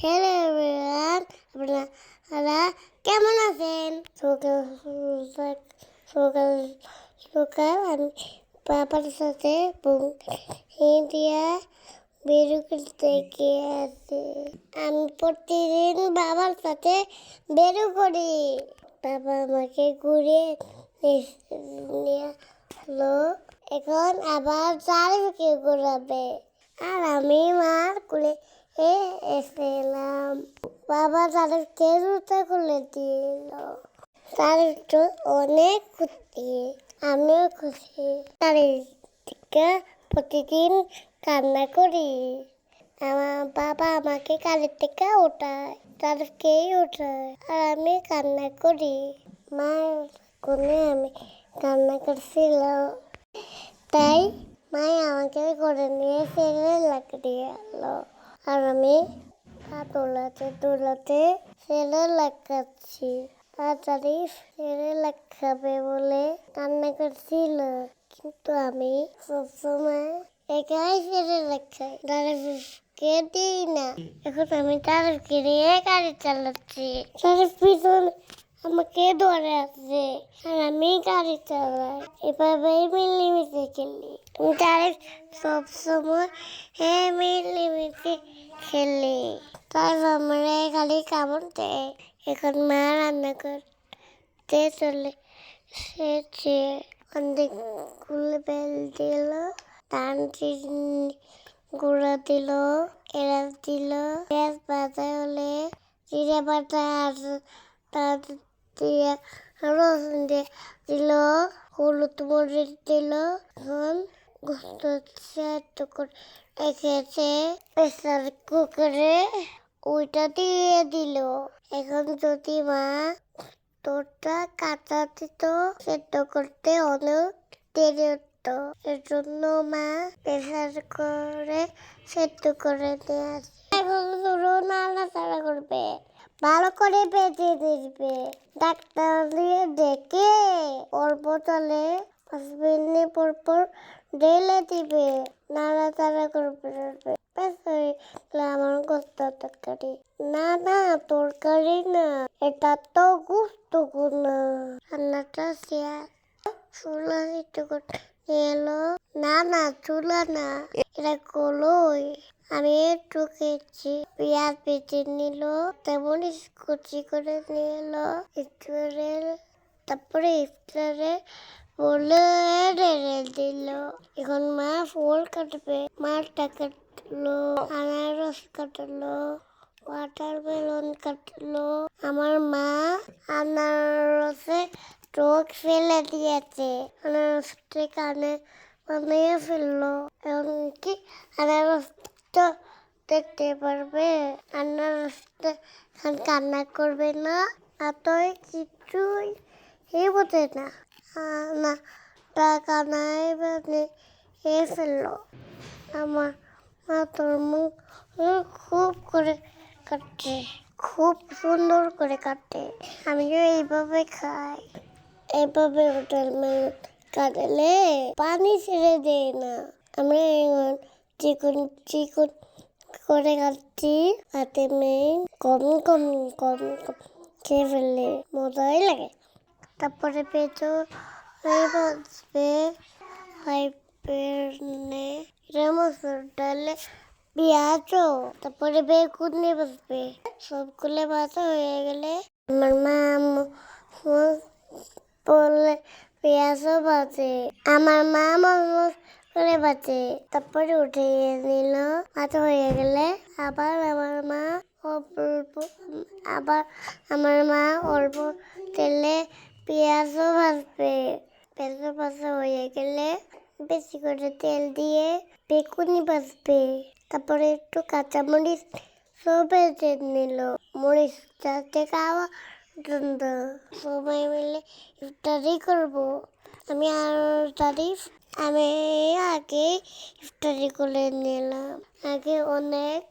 Hello everyone আপনারা কেমন আছেন? সকাল সকাল সকাল আমি বাবার সাথে দিয়া বেরু করতে গিয়েছি আমি প্রতিদিন বাবার সাথে বেরু করি। বাবা আমাকে ঘুরে নিয়ে হলো এখন আবার চারিদিকে ঘুরাবে আর আমি মার কুলে এসেলাম বাবা তাদের কেরুটা খুলে দিল। তারিখটা অনেক খুশি আমিও খুশি। চারিদিকে প্রতিদিন কান্না করি। আমার বাবা আমাকে কালের থেকে ওঠায় তাদেরকেই ওঠায় আর আমি কান্না করি। মা কোনে আমি কান্না করছিল তাই মাই আমাকে করে নিয়ে ফেলে লাগিয়ে এলো আর আমি পা তোলাতে তোলাতে ফেলে লাগাচ্ছি। তাড়াতাড়ি ফেলে লাগাবে বলে কান্না করছিল। কিন্তু আমি সবসময় একাই ফেলে লাগাই। তাদেরকে দিই না। এখন আমি তাদেরকে নিয়ে গাড়ি চালাচ্ছি। তাদের পিছনে আমাকে ধরে আছে। আর আমি গাড়ি চালাই। এভাবেই মিলেমিশে খেলি। আমি তাদের সবসময় হ্যাঁ মিলেমিশে খেলি। তাই আমরা খালি কেমন দেয় এখন মা রান্না করতে চলে সেছে অনেকগুলো বেল দিল, ধান গুঁড়ো দিল, এলাচ দিল, পেঁয়াজ ভাজা হলে, জিরে বাটা আর তার দিয়ে রসুন দিয়ে দিল, হলুদ মরিচ দিল এখন গোস্ত সেদ্ধ করে রেখেছে। প্রেসার কুকারে ওইটা দিয়ে দিল। এখন যদি মা তোরটা কাঁচা দিত, সেদ্ধ করতে অনেক দেরি হতো। এর জন্য মা প্রেসার করে সেদ্ধ করে নিয়ে আসে। এখন শুরু নাড়াচাড়া করবে। ভালো করে বেঁচে দিবে। ডাক্তার দিয়ে ডেকে ওর বোতলে পাঁচ মিনিট পর পর ঢেলে দিবে। নাড়াচাড়া করবে আমার গোস্ত তরকারি। না না, তরকারি না, এটা তো গুস্ত না রান্নাটা শেয়ার চুলা একটু করে এলো। না না, চুলা না, এটা কলই। আমি একটু খেয়েছি পেঁয়াজ বেটে নিল, তেমন কুচি করে নিল ইফতারে তারপরে ইফতারে বলে রেড়ে দিল। এখন মা ফুল কাটবে মাটা কাটলো, আনারস কাটলো ওয়াটারমেলন কাটলো। আমার মা আনারসে টোক ফেলে দিয়েছে, আনারসটি কানে বানিয়ে ফেলল। এমনকি আনারসটা দেখতে পারবে আনারসটা এখন কান্না করবে না, এতই কিছুই এই বোঝে না। না তা কান্নাই বানিয়ে এ ফেলল। আমার মা তোর মুখ খুব করে কাটে খুব সুন্দর করে কাটে আমিও এইভাবে খাই। এইভাবে হোটেল মেনু কাটলে পানি ছেড়ে দেয় না। আমরা চিকন চিকন করে কাটছি হাতে মেয়ে কম কম কম কম খেয়ে ফেললে মজাই লাগে। তারপরে পেঁচো বাঁচবে হাইপেনে মসুর ডালে পেঁয়াজও তারপরে বেগুনি বাঁচবে সবগুলো বাঁচা হয়ে গেলে আমার মা বললে পেঁয়াজও বাজে আমার মা মমস করে বাজে তারপরে উঠিয়ে নিল ভাত হয়ে গেলে আবার আমার মা অল্প আবার আমার মা অল্প তেলে পেঁয়াজও ভাজবে পেঁয়াজ ভাজা হয়ে গেলে বেশি করে তেল দিয়ে বেগুনি ভাজবে তারপরে একটু কাঁচামরিচ সব নিল মরিচ যাতে খাওয়া জন্য সবাই মিলে ইফতারি করব আমি আর তারিফ আমি আগে ইফতারি করে নিলাম। আগে অনেক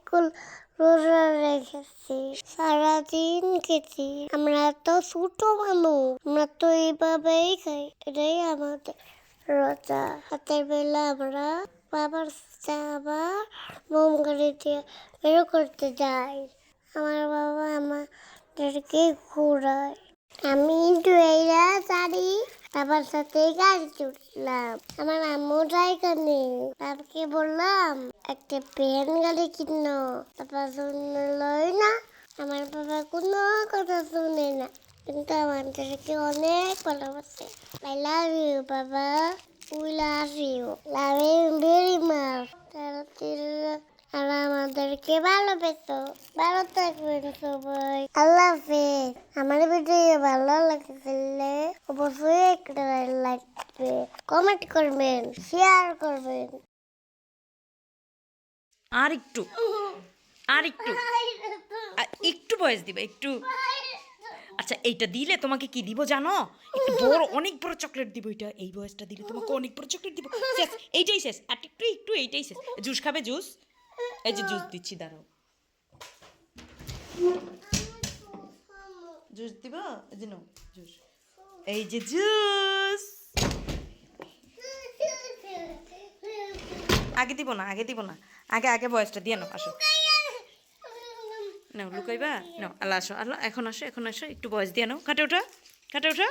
রোজা রেখেছি, সারাদিন খেয়েছি। আমরা তো ছোট মানুষ, আমরা তো এইভাবেই খাই, এটাই আমাদের রোজা। হাতের বেলা আমরা বাবার সাথে আবার মোম গাড়ি দিয়ে বেরো করতে যাই। আমার বাবা আমাদেরকে ঘোরায়। আমি ডুয়েরা চারি বাবার সাথে গাড়ি চড়লাম আমার আম্মু ড্রাইভার নেই। বাবাকে বললাম, একটা পেন গাড়ি কিনো। বাবা শুনলই না, আমার বাবা কোনো কথা শুনে না। কিন্তু আমাদেরকে অনেক ভালোবাসে। আই লাভ ইউ বাবা। We love you love you very much আর আমাদেরকে ভালোবেসো ভালো থাকবেন সবাই। আল্লাহ হাফেজ। আমার ভিডিও ভালো লাগলে অবশ্যই একটা লাগবে কমেন্ট করবেন শেয়ার করবেন। আর একটু আর একটু একটু বয়স দিবে, একটু। আচ্ছা এইটা দিলে তোমাকে কি দিব জানো? একটু বড়, অনেক বড় চকলেট দিব এটা। এই বয়সটা দিলে তোমাকে অনেক বড় চকলেট দিব। শেষ, এইটাই শেষ। আর একটু একটু, এইটাই শেষ। জুস খাবে জুস? এই যে জুস দিচ্ছি দাঁড়াও জুস দিব এই যে নাও জুস এই যে জুস আগে দিব না আগে দিব না আগে আগে বয়সটা দিয়ে নাও আসো নাও লুকাইবা নাও আল্লাহ আসো আল্লাহ এখন আসো এখন আসো একটু বয়স দিয়ে নাও কাটে ওঠা কাটে ওঠা